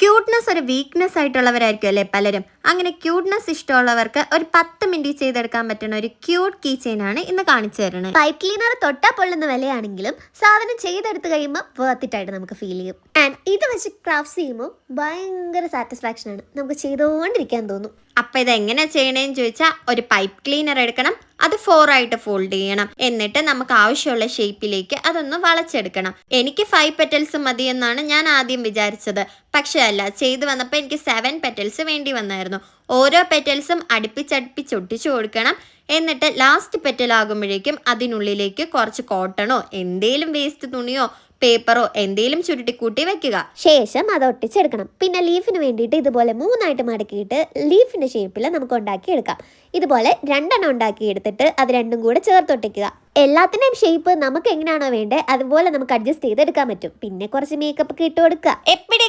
Cuteness ഒരു weakness ആയിട്ടുള്ളവരായിരിക്കും അല്ലേ പലരും? അങ്ങനെ ക്യൂട്ട്നെസ് ഇഷ്ടമുള്ളവർക്ക് ഒരു പത്ത് മിനിറ്റ് ചെയ്തെടുക്കാൻ പറ്റുന്ന ഒരു ക്യൂട്ട് കീ ചെയിൻ ആണ് ഇന്ന് കാണിച്ചു തരുന്നത്. പൈപ്പ് ക്ലീനർ തൊട്ടാ പൊള്ളുന്ന വിലയാണെങ്കിലും സാധനം ചെയ്തെടുത്ത് കഴിയുമ്പോൾ വേർത്തിട്ടായിട്ട് നമുക്ക് ഫീൽ ചെയ്യും. ആൻഡ് ഇത് വെച്ച് ക്രാഫ്റ്റ് ചെയ്യുമ്പോൾ ഭയങ്കര സാറ്റിസ്ഫാക്ഷൻ ആണ്. നമുക്ക് ചെയ്തുകൊണ്ടിരിക്കാൻ തോന്നും. അപ്പൊ ഇത് എങ്ങനെ ചെയ്യണേന്ന് ചോദിച്ചാൽ ഒരു പൈപ്പ് ക്ലീനർ എടുക്കണം അത് ഫോർ ആയിട്ട് ഫോൾഡ് ചെയ്യണം. എന്നിട്ട് നമുക്ക് ആവശ്യമുള്ള ഷേപ്പിലേക്ക് അതൊന്ന് വളച്ചെടുക്കണം. എനിക്ക് ഫൈവ് പെറ്റൽസ് മതി എന്നാണ് ഞാൻ ആദ്യം വിചാരിച്ചത്. പക്ഷേ അല്ല ചെയ്തു വന്നപ്പോൾ എനിക്ക് സെവൻ പെറ്റൽസ് വേണ്ടി വന്നായിരുന്നു. ഓരോ പെറ്റൽസും അടുപ്പിച്ചടുപ്പിച്ച് ഒട്ടിച്ചു കൊടുക്കണം. എന്നിട്ട് ലാസ്റ്റ് പെറ്റൽ ആകുമ്പോഴേക്കും അതിനുള്ളിലേക്ക് കുറച്ച് കോട്ടണോ എന്തേലും വേസ്റ്റ് തുണിയോ പേപ്പറോ എന്തേലും ചുരുട്ടിക്കൂട്ടി വെക്കുക. ശേഷം അത് ഒട്ടിച്ചെടുക്കണം. പിന്നെ ലീഫിന് വേണ്ടിയിട്ട് ഇതുപോലെ മൂന്നായിട്ട് മടക്കിയിട്ട് ലീഫിന്റെ ഷേപ്പിൽ നമുക്ക് ഉണ്ടാക്കിയെടുക്കാം. ഇതുപോലെ രണ്ടെണ്ണം ഉണ്ടാക്കി എടുത്തിട്ട് അത് രണ്ടും കൂടെ ചേർത്തൊട്ടിക്കുക എല്ലാത്തിന്റെയും ഷേപ്പ് നമുക്ക് എങ്ങനെയാണോ വേണ്ടത് അതുപോലെ നമുക്ക് അഡ്ജസ്റ്റ് ചെയ്തെടുക്കാൻ പറ്റും. പിന്നെ കുറച്ച് മേക്കപ്പ് ഒക്കെ ഇട്ട് കൊടുക്കുക. എപ്പിടി